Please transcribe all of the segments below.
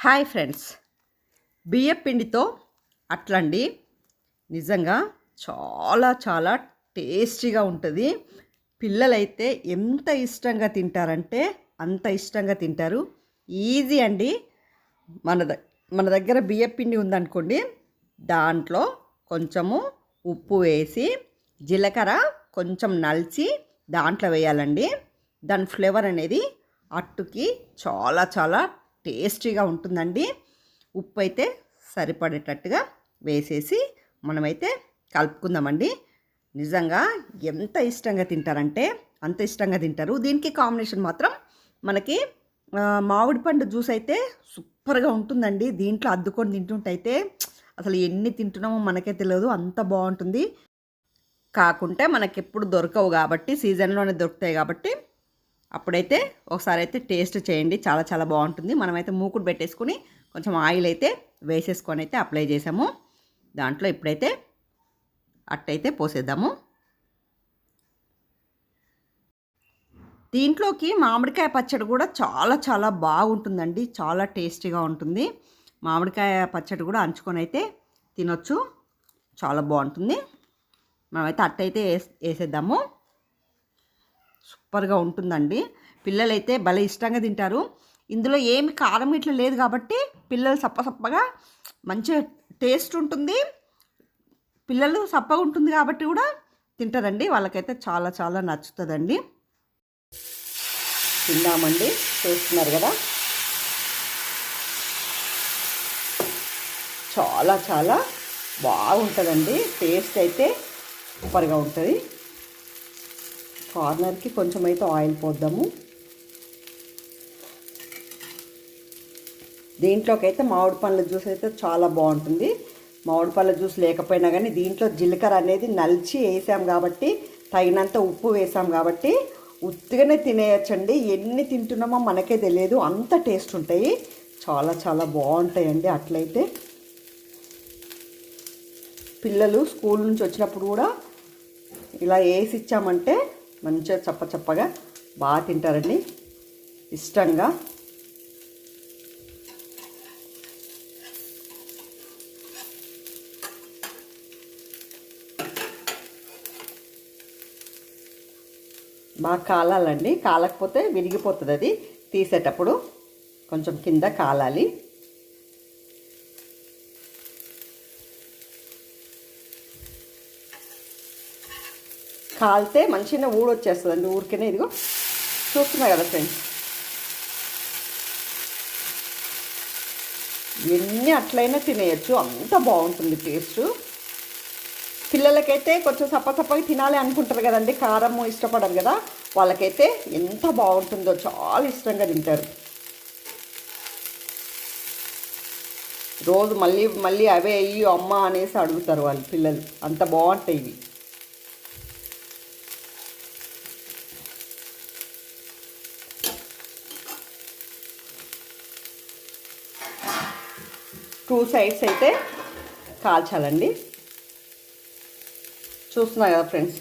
Hi friends. బియ్యం పిండితో అట్లండి. నిజంగా చాలా చాలా టేస్టీగా ఉంటుంది. పిల్లలైతే ఎంత ఇష్టంగా తింటారంటే అంత ఇష్టంగా తింటారు. ఈజీ అండి. మన ద మన దగ్గర బియ్యం పిండి ఉందనుకోండి దాంట్లో కొంచెము ఉప్పు వేసి జీలకర్ర కొంచెం నలిచి దాంట్లో వేయాలండి. దాని ఫ్లేవర్ అనేది అట్టుకి చాలా చాలా టేస్టీగా ఉంటుందండి. ఉప్పు అయితే సరిపడేటట్టుగా వేసేసి మనమైతే కలుపుకుందామండి. నిజంగా ఎంత ఇష్టంగా తింటారంటే అంత ఇష్టంగా తింటారు. దీనికి కాంబినేషన్ మాత్రం మనకి మామిడి పండు జ్యూస్ అయితే సూపర్గా ఉంటుందండి. దీంట్లో అద్దుకొని తింటుంటే అయితే అసలు ఎన్ని తింటున్నామో మనకే తెలియదు. అంత బాగుంటుంది. కాకుంటే మనకి ఎప్పుడు దొరకవు కాబట్టి సీజన్లోనే దొరుకుతాయి కాబట్టి అప్పుడైతే ఒకసారి అయితే టేస్ట్ చేయండి. చాలా చాలా బాగుంటుంది. మనమైతే మూకుడు పెట్టేసుకుని కొంచెం ఆయిల్ అయితే వేసేసుకొని అయితే అప్లై చేసాము. దాంట్లో ఇప్పుడైతే అట్టయితే పోసేద్దాము. దీంట్లోకి మామిడికాయ పచ్చడి కూడా చాలా చాలా బాగుంటుందండి. చాలా టేస్టీగా ఉంటుంది. మామిడికాయ పచ్చడి కూడా అంచుకొని అయితే తినొచ్చు. చాలా బాగుంటుంది. మనమైతే అట్టయితే వేస్ వేసేద్దాము. సూపర్గా ఉంటుందండి. పిల్లలైతే భలే ఇష్టంగా తింటారు. ఇందులో ఏమి కారం ఇట్లా లేదు కాబట్టి పిల్లలు సప్ప సప్పగా మంచిగా టేస్ట్ ఉంటుంది. పిల్లలు సప్పగా ఉంటుంది కాబట్టి కూడా తింటారండి. వాళ్ళకైతే చాలా చాలా నచ్చుతుందండి. తిందామండి చూస్తున్నారు కదా. చాలా చాలా బాగుంటుందండి. టేస్ట్ అయితే సూపర్గా ఉంటుంది. కార్నర్కి కొంచెం అయితే ఆయిల్ పోద్దాము. దీంట్లోకి అయితే మామిడి పండ్ల జ్యూస్ అయితే చాలా బాగుంటుంది. మామిడి పళ్ళ జ్యూస్ లేకపోయినా కానీ దీంట్లో జీలకర్ర అనేది నలిచి వేసాం కాబట్టి తగినంత ఉప్పు వేసాం కాబట్టి ఉత్తిగానే తినేయచ్చండి. ఎన్ని తింటున్నామో మనకే తెలియదు. అంత టేస్ట్ ఉంటాయి. చాలా చాలా బాగుంటాయండి అట్లయితే. పిల్లలు స్కూల్ నుంచి వచ్చినప్పుడు కూడా ఇలా వేసి ఇచ్చామంటే మంచిగా చప్ప చప్పగా బాగా తింటారండి. ఇష్టంగా. బాగా కాలాలండి. కాలకపోతే విరిగిపోతుంది అది. తీసేటప్పుడు కొంచెం కింద కాలాలి. కాలితే మంచిగా ఊడొచ్చేస్తుందండి ఊరికనే ఇదిగో చూస్తున్నా కదా ఫ్రెండ్స్ ఎన్ని అట్లయినా తినేయచ్చు అంత బాగుంటుంది టేస్ట్. పిల్లలకైతే కొంచెం సప్ప తినాలి అనుకుంటారు కదండి కారం ఇష్టపడరు కదా వాళ్ళకైతే ఎంత బాగుంటుందో చాలా ఇష్టంగా తింటారు. రోజు మళ్ళీ మళ్ళీ అవే అయ్యి అమ్మ అనేసి అడుగుతారు వాళ్ళు పిల్లలు అంత బాగుంటాయి ఇవి. టూ సైడ్స్ అయితే కాల్చాలండి. చూస్తున్నా కదా ఫ్రెండ్స్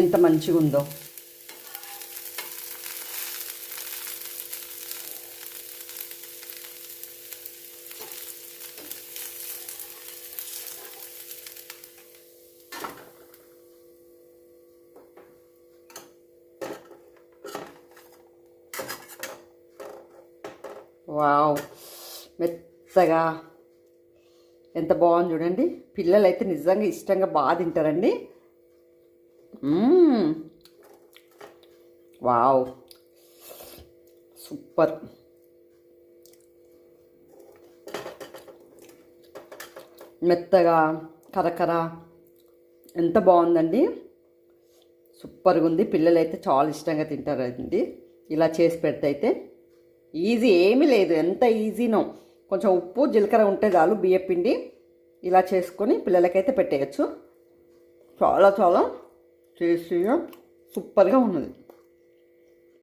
ఎంత మంచిగా ఉందో. వావ్ మెత్తగా ఎంత బాగుంది చూడండి. పిల్లలు అయితే నిజంగా ఇష్టంగా బాగా తింటారండి. వావ్. సూపర్. మెత్తగా కరకర ఎంత బాగుందండి. సూపర్గా ఉంది పిల్లలు అయితే చాలా ఇష్టంగా తింటారండి. ఇలా చేసి పెడితే అయితే ఈజీ ఏమీ లేదు. ఎంత ఈజీనో. కొంచెం ఉప్పు జీలకర్ర ఉంటే చాలు బియ్యపిండి ఇలా చేసుకొని పిల్లలకైతే పెట్టేయచ్చు. చాలా చాలా టేస్టీగా సూపర్గా ఉన్నది.